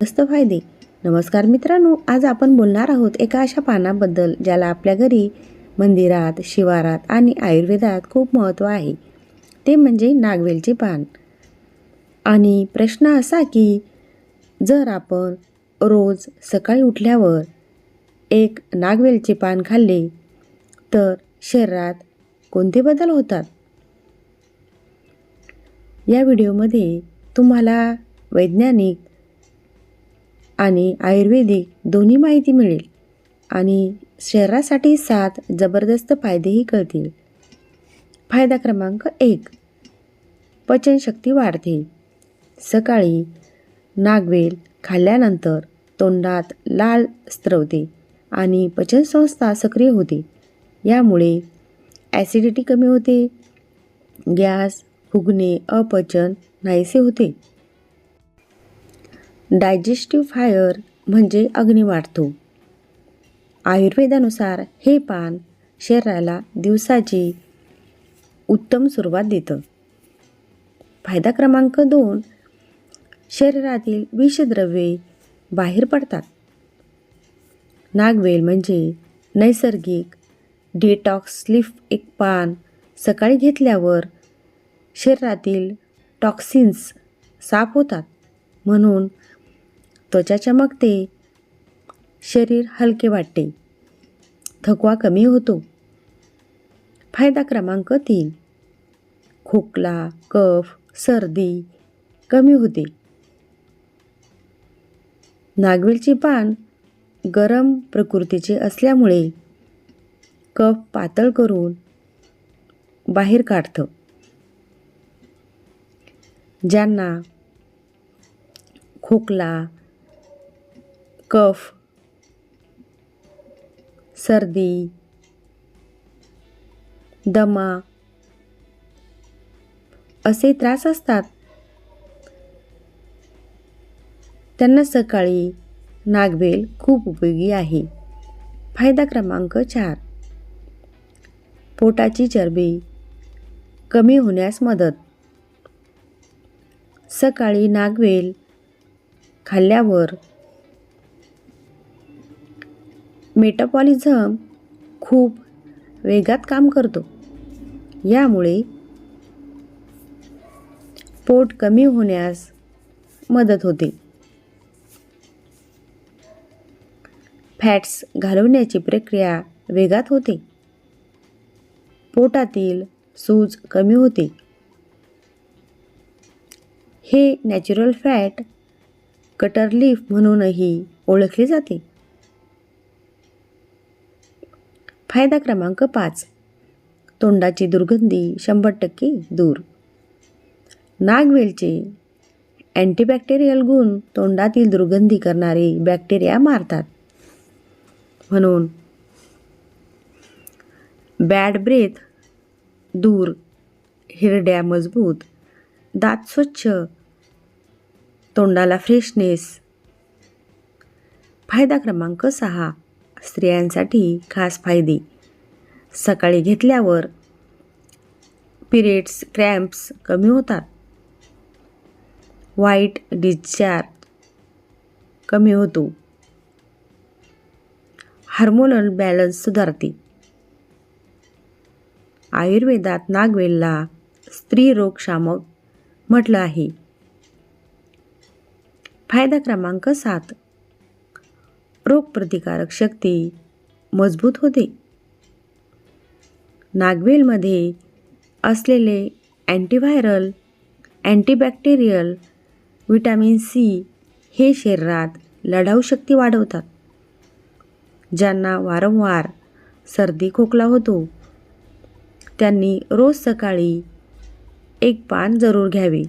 जास्त फायदे. नमस्कार मित्रांनो आज आपण बोलणार आहोत एका अशा पानाबद्दल ज्याला आपल्या घरी मंदिरात शिवारात आणि आयुर्वेदात खूप महत्त्व आहे. ते म्हणजे नागवेलचे पान. आणि प्रश्न असा की जर आपण रोज सकाळी उठल्यावर एक नागवेलचे पान खाल्ले तर शरीरात कोणते बदल होतात? या व्हिडिओमध्ये तुम्हाला वैज्ञानिक आणि आयुर्वेदिक दोन्ही माहिती मिळेल. आणि शरीरासाठी सात जबरदस्त फायदेही कळतील फायदा क्रमांक एक. पचनशक्ती वाढते. सकाळी नागवेल खाल्ल्यानंतर तोंडात लाल स्त्रवते आणि पचनसंस्था सक्रिय होते. यामुळे ॲसिडिटी कमी होते. गॅस फुगणे अपचन नाहीसे होते. डायजेस्टिव्ह फायर म्हणजे अग्नी वाढतो. आयुर्वेदानुसार हे पान शरीराला दिवसाची उत्तम सुरुवात देतं. फायदा क्रमांक दोन शरीरातील विषद्रव्ये बाहेर पडतात. नागवेल म्हणजे नैसर्गिक डिटॉक्स लिफ एक पान सकाळी घेतल्यावर शरीरातील टॉक्सिन्स साफ होतात. म्हणून त्वचा चमकते शरीर हलके वाटते. थकवा कमी होतो. फायदा क्रमांक तीन. खोकला कफ सर्दी कमी होते. नागवेलची पान गरम प्रकृतीचे असल्यामुळे कफ पातळ करून बाहेर काढतं. ज्यांना खोकला कफ सर्दी दमा असे त्रास असतात. त्यांना सकाळी नागवेल खूप उपयोगी आहे. फायदा क्रमांक चार. पोटाची चरबी कमी होण्यास मदत. सकाळी नागवेल खाल्ल्यावर मेटाबॉलिझम खूप वेगात काम करतो. यामुळे पोट कमी होण्यास मदत होते. फॅट्स घालवण्याची प्रक्रिया वेगात होते. पोटातील सूज कमी होते. हे नॅचरल फॅट कटर लीफ म्हणूनही ओळखले जाते. फायदा क्रमांक पाच. तोंडाची दुर्गंधी शंभर टक्के दूर. नागवेलचे अँटीबॅक्टेरियल गुण तोंडातील दुर्गंधी करणारे बॅक्टेरिया मारतात. म्हणून बॅड ब्रेथ दूर. हिरड्या मजबूत. दात स्वच्छ. तोंडाला फ्रेशनेस. फायदा क्रमांक सहा. स्त्रियांसाठी खास फायदे. सकाळी घेतल्यावर पिरियड्स क्रॅम्प्स कमी होतात. वाईट डिस्चार्ज कमी होतो. हार्मोनल बॅलन्स सुधारते. आयुर्वेदात नागवेलला स्त्रीरोगशामक म्हटलं आहे. फायदा क्रमांक सात. रोगप्रतिकारक शक्ती मजबूत होते. नागवेलमध्ये असलेले अँटीव्हायरल अँटीबॅक्टेरियल विटॅमिन सी हे शरीरात लढाऊ शक्ती वाढवतात ज्यांना वारंवार सर्दी खोकला होतो. त्यांनी रोज सकाळी एक पान जरूर घ्यावे.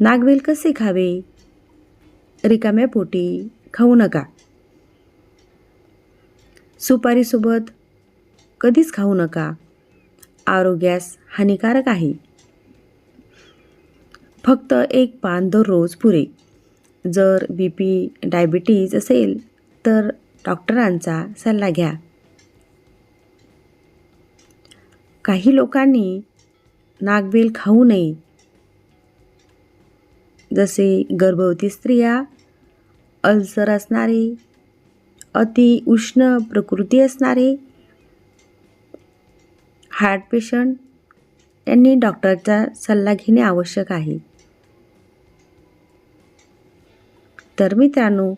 नागवेल कसे खावे? रिकाम्या पोटी खाऊ नका. सुपारीसोबत कधीच खाऊ नका. आरोग्यास हानिकारक आहे. फक्त एक पान दररोज पुरे. जर बी पी डायबिटीज असेल तर डॉक्टरांचा सल्ला घ्या. काही लोकांनी नागवेल खाऊ नये. जसे गर्भवती स्त्रिया अल्सर असणारे अति उष्ण प्रकृती असणारे हार्ट पेशंट यांनी डॉक्टरचा सल्ला घेणे आवश्यक आहे. तर मित्रांनो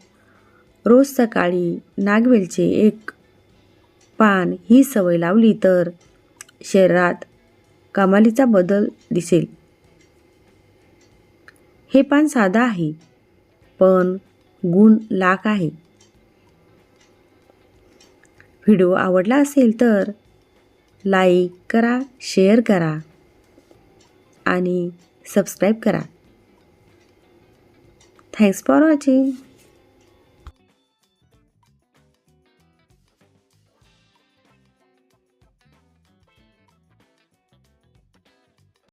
रोज सकाळी नागवेलचे एक पान ही सवय लावली तर शरीरात कमालीचा बदल दिसेल. हे पान साधा आहे पण गुण लाख आहे. व्हिडिओ आवडला असेल तर लाईक करा शेअर करा आणि सबस्क्राईब करा. Thanks for watching.